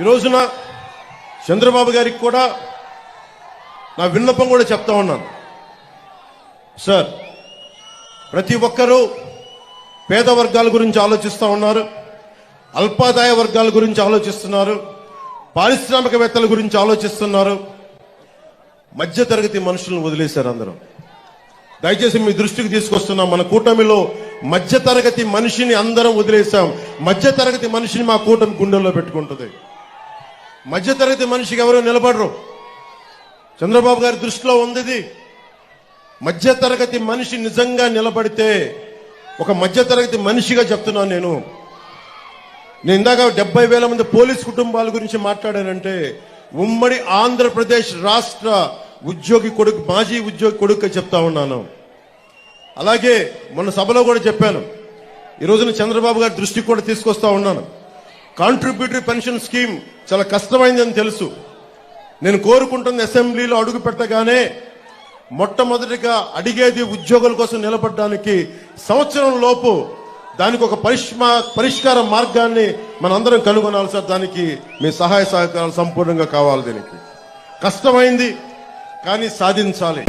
ఈ రోజున చంద్రబాబు గారికి కూడా నా విన్నపం కూడా చెప్తా ఉన్నాను. సార్ ప్రతి ఒక్కరూ పేద వర్గాల గురించి ఆలోచిస్తూ ఉన్నారు అల్పాదాయ వర్గాల గురించి ఆలోచిస్తున్నారు పారిశ్రామికవేత్తల గురించి ఆలోచిస్తున్నారు. మధ్యతరగతి మనుషులను వదిలేశారు అందరూ. దయచేసి మీ దృష్టికి తీసుకొస్తున్నాం మన కూటమిలో మధ్యతరగతి మనిషిని అందరం వదిలేశాం. మధ్యతరగతి మనిషిని మా కూటమి గుండెల్లో పెట్టుకుంటుంది. మధ్యతరగతి మనిషికి ఎవరు నిలబడరు? చంద్రబాబు గారి దృష్టిలో ఉంది ఇది. మధ్యతరగతి మనిషి నిజంగా నిలబడితే ఒక మధ్యతరగతి మనిషిగా చెప్తున్నాను నేను. నేను ఇందాక డెబ్బై వేల మంది పోలీస్ కుటుంబాల గురించి మాట్లాడానంటే ఉమ్మడి ఆంధ్రప్రదేశ్ రాష్ట్ర ఉద్యోగి కొడుకు మాజీ ఉద్యోగి కొడుకు చెప్తా ఉన్నాను. అలాగే మొన్న సభలో కూడా చెప్పాను. ఈ రోజున చంద్రబాబు గారి దృష్టికి కూడా తీసుకొస్తా ఉన్నాను. కాంట్రిబ్యూటరీ పెన్షన్ స్కీమ్ చాలా కష్టమైందని తెలుసు. నేను కోరుకుంటున్న అసెంబ్లీలో అడుగు పెట్టగానే మొట్టమొదటిగా అడిగేది ఉద్యోగుల కోసం నిలబడడానికి సంవత్సరం లోపు దానికి ఒక పరిష్మా పరిష్కార మార్గాన్ని మనందరం కనుగొనాలి సార్. దానికి మీ సహాయ సహకారాలు సంపూర్ణంగా కావాలి దీనికి. కష్టమైంది కానీ సాధించాలి.